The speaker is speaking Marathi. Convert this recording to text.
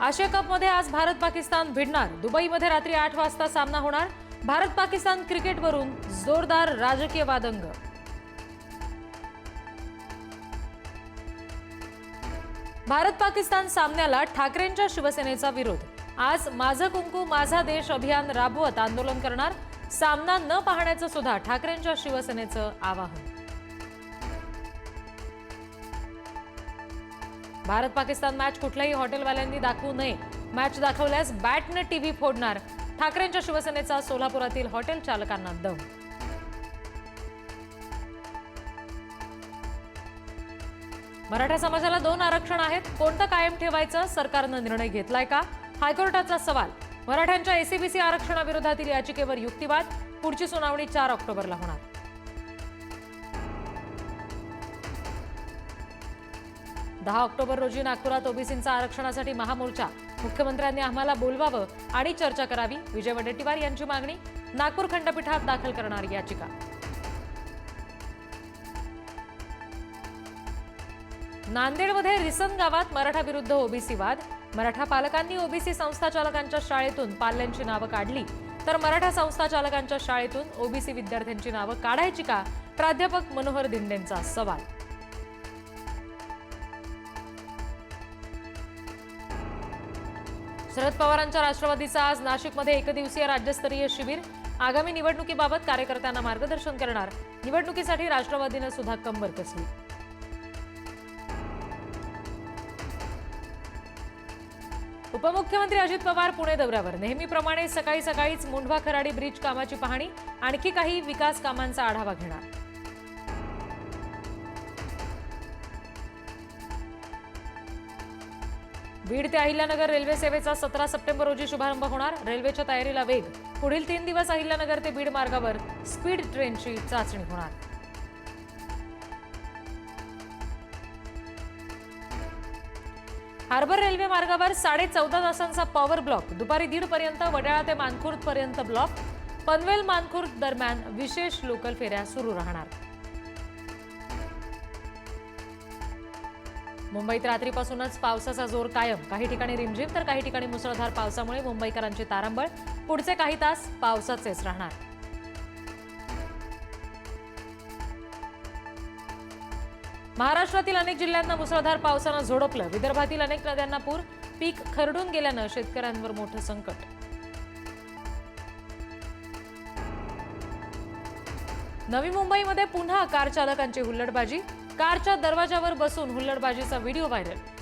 आशिया कपमध्ये आज भारत पाकिस्तान भिडणार. दुबईमध्ये रात्री आठ वाजता सामना होणार. भारत पाकिस्तान क्रिकेटवरून जोरदार राजकीय वादंग. भारत पाकिस्तान सामन्याला ठाकरेंच्या शिवसेनेचा विरोध. आज माझं कुंकू माझा देश अभियान राबवत आंदोलन करणार. सामना न पाहण्याचं सुद्धा ठाकरेंच्या शिवसेनेचं आवाहन. भारत पाकिस्तान मॅच कुठल्याही हॉटेलवाल्यांनी दाखवू नये. मॅच दाखवल्यास बॅटने टीव्ही फोडणार. ठाकरेंच्या शिवसेनेचा सोलापुरातील हॉटेल चालकांना दम. मराठा समाजाला दोन आरक्षण आहेत. कोणतं कायम ठेवायचं सरकारनं निर्णय घेतलाय का? हायकोर्टाचा सवाल. मराठ्यांच्या एसीबीसी आरक्षणाविरोधातील याचिकेवर युक्तिवाद. पुढची सुनावणी चार ऑक्टोबरला होणार. दहा ऑक्टोबर रोजी नागपुरात ओबीसींचा आरक्षणासाठी महामोर्चा. मुख्यमंत्र्यांनी आम्हाला बोलवावं आणि चर्चा करावी. विजय वडेट्टीवार यांची मागणी नागपूर खंडपीठात दाखल करणार याचिका. नांदेडमध्ये रिसन गावात मराठा विरुद्ध ओबीसी वाद. मराठा पालकांनी ओबीसी संस्था चालकांच्या शाळेतून पाल्यांची नावं काढली. तर मराठा संस्था चालकांच्या शाळेतून ओबीसी विद्यार्थ्यांची नावं काढायची का? प्राध्यापक मनोहर दिंडेंचा सवाल. शरद पवारांच्या राष्ट्रवादीचा आज नाशिकमध्ये एकदिवसीय राज्यस्तरीय शिबिर. आगामी निवडणुकीबाबत कार्यकर्त्यांना मार्गदर्शन करणार. निवडणुकीसाठी राष्ट्रवादीनं सुद्धा कंबर कसली? उपमुख्यमंत्री अजित पवार पुणे दौऱ्यावर. नेहमीप्रमाणे सकाळी सकाळीच मुंढवा खराडी ब्रिज कामाची पाहणी आणखी काही विकास कामांचा आढावा घेणार. बीड ते अहिल्यानगर रेल्वे सेवेचा सतरा सप्टेंबर रोजी शुभारंभ होणार. रेल्वेच्या तयारीला वेग. पुढील तीन दिवस अहिल्यानगर ते बीड मार्गावर स्पीड ट्रेनची चाचणी होणार. हार्बर रेल्वे मार्गावर साडे चौदा तासांचा पॉवर ब्लॉक. दुपारी दीड पर्यंत वडाळा ते मानखुर्द पर्यंत ब्लॉक. पनवेल मानखुर्द दरम्यान विशेष लोकल फेऱ्या सुरू राहणार. मुंबईत रात्रीपासूनच पावसाचा जोर कायम. काही ठिकाणी रिमझिम तर काही ठिकाणी मुसळधार पावसामुळे मुंबईकरांची तारांबळ. पुढचे काही तास पावसाचेच राहणार. महाराष्ट्रातील अनेक जिल्ह्यांना मुसळधार पावसानं झोडपलं. विदर्भातील अनेक नद्यांना पूर पीक खरडून गेल्यानं शेतकऱ्यांवर मोठं संकट. नवी मुंबईमध्ये पुन्हा कार चालकांची हुल्लडबाजी. कारच्या दरवाजावर बसून हुल्लडबाजीचा व्हिडिओ व्हायरल